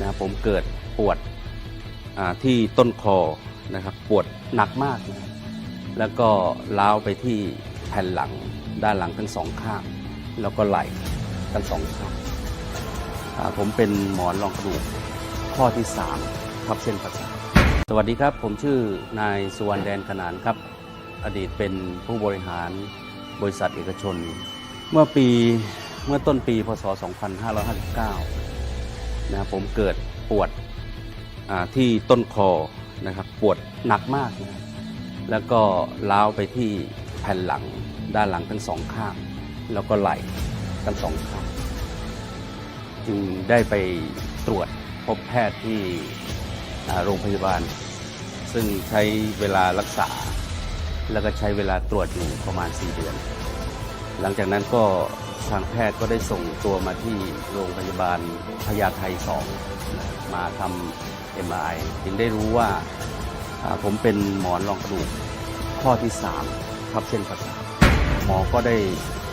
นะผมเกิดปวดที่ต้นคอนะครับปวดหนักมากนะแล้วก็ล้าวไปที่แผ่นหลังด้านหลังทั้งสองข้าง แล้วก็ไหล่ทั้งสองข้างผมเป็นหมอนรองกระดูกข้อที่3ทับเส้นประสาทสวัสดีครับ ผมชื่อนายสุวรรณแดนขนานครับ อดีตเป็นผู้บริหารบริษัทเอกชน เมื่อปีเมื่อต้นปีพศ 2559 นะครับผมเกิดปวดที่ต้นคอนะครับปวดหนักมากนะแล้วก็ล้าวไปที่แผ่นหลังด้านหลังทั้งสองข้าง แล้วก็ไหล่ทั้งสองข้างจึงได้ไปตรวจพบแพทย์ที่โรงพยาบาล ซึ่งใช้เวลารักษา แล้วก็ใช้เวลาตรวจอยู่ประมาณ 4 เดือน หลังจากนั้นก็ ทางแพทย์ก็ได้ส่งตัวมาที่โรงพยาบาลพญาไท2มาทำ MRI จึงได้รู้ว่าผมเป็นหมอนรองกระดูกข้อที่ 3 ทับเส้นประสาทหมอก็ได้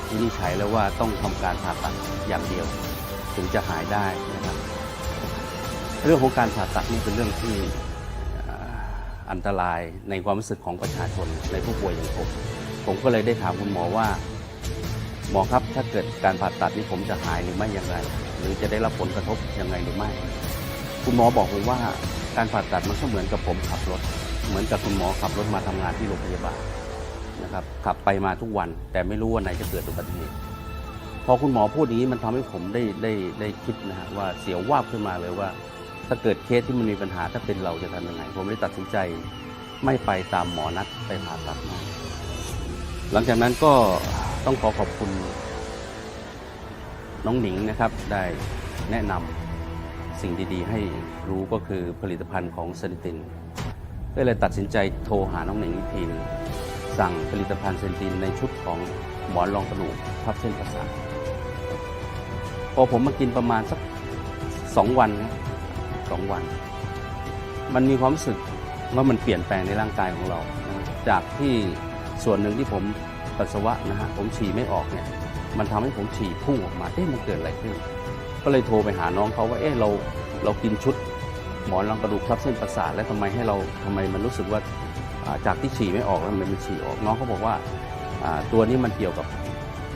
วินิจฉัยแล้วว่าต้องทำการผ่าตัดอย่างเดียว ถึงจะหายได้นะครับ เรื่องของการผ่าตัดนี่เป็นเรื่องที่อันตรายในความรู้สึกของประชาชนในผู้ป่วยอย่างผม ผมก็เลยได้ถามคุณหมอว่า หมอครับถ้าเกิดการผ่าตัดนี้ผมจะหายหรือไม่อย่างไร หรือจะได้รับผลกระทบยังไงหรือไม่ คุณหมอบอกผมว่าการผ่าตัดมันก็เหมือนกับผมขับรถ เหมือนกับคุณหมอขับรถมาทำงานที่โรงพยาบาลนะครับขับไปมาทุกวัน แต่ไม่รู้วันไหนจะเกิดอุบัติเหตุพอคุณหมอพูดอย่างนี้มันทำให้ผมได้ได้ได้คิดนะฮะว่าเสียววาบขึ้นมาเลยว่า ถ้าเกิดเคสที่มันมีปัญหาถ้าเป็นเราจะทำยังไง ผมเลยตัดสินใจ ไม่ไปตามหมอนัดไปผ่าตัดนะ หลังจากนั้นก็ต้องขอขอบคุณน้องหนิงนะครับได้แนะนำสิ่งดีๆ ให้รู้ก็คือผลิตภัณฑ์ของเซนตินก็เลยตัดสินใจโทรหาน้องหนิงอีกทีนึงสั่งผลิตภัณฑ์เซนตินในชุดของหมอนรองกระดูกทับเส้นประสาทพอผมมากินประมาณสักสองวันนะสองวัน มันมีความรู้สึกว่ามันเปลี่ยนแปลงในร่างกายของเรา จากที่ ส่วนหนึ่งที่ผมปัสสาวะนะฮะผมฉี่ไม่ออกเนี่ยมันทำให้ผมฉี่พุ่งออกมาเอ๊ะมันเกิดอะไรขึ้น ก็เลยโทรไปหาน้องเขาว่าเอ๊ะเราเรากินชุดหมอนรองกระดูกทับเส้นประสาทแล้วทำไมให้เราทำไมมันรู้สึกว่าจากที่ฉี่ไม่ออกแล้วมันมันฉี่ออกน้องเขาบอกว่าตัวนี้มันเกี่ยวกับ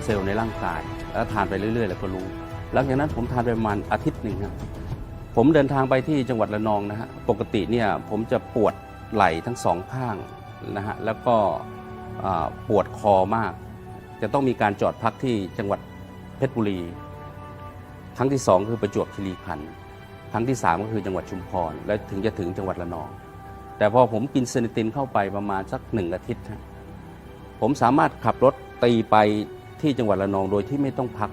เซลล์ในร่างกาย แล้วทานไปเรื่อยๆแล้วก็รู้ หลังจากนั้นผมทานไปประมาณอาทิตย์หนึ่งครับผมเดินทางไปที่จังหวัดระนองนะฮะปกติเนี่ยผมจะปวดไหล่ทั้งสองข้างนะฮะแล้วก็ ปวดคอมาก จะต้องมีการจอดพักที่จังหวัดเพชรบุรี ครั้งที่สองคือประจวบคีรีขันธ์ครั้งที่สามก็คือจังหวัดชุมพร และถึงจะถึงจังหวัดระนอง แต่พอผมกินเซนิตินเข้าไปประมาณสักหนึ่งอาทิตย์ผมสามารถขับรถตีไปที่จังหวัดระนองโดยที่ไม่ต้องพัก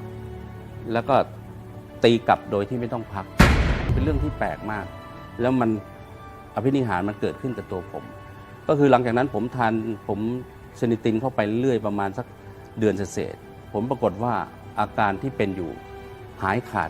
แล้วก็ตีกลับโดยที่ไม่ต้องพัก เป็นเรื่องที่แปลกมาก แล้วมันอภินิหารมันเกิดขึ้นกับตัวผม ก็คือหลังจากนั้นผมทานผม เซนิตินเข้าไปเรื่อยประมาณสักเดือนเศษผมปรากฏว่าอาการที่เป็นอยู่หายขาด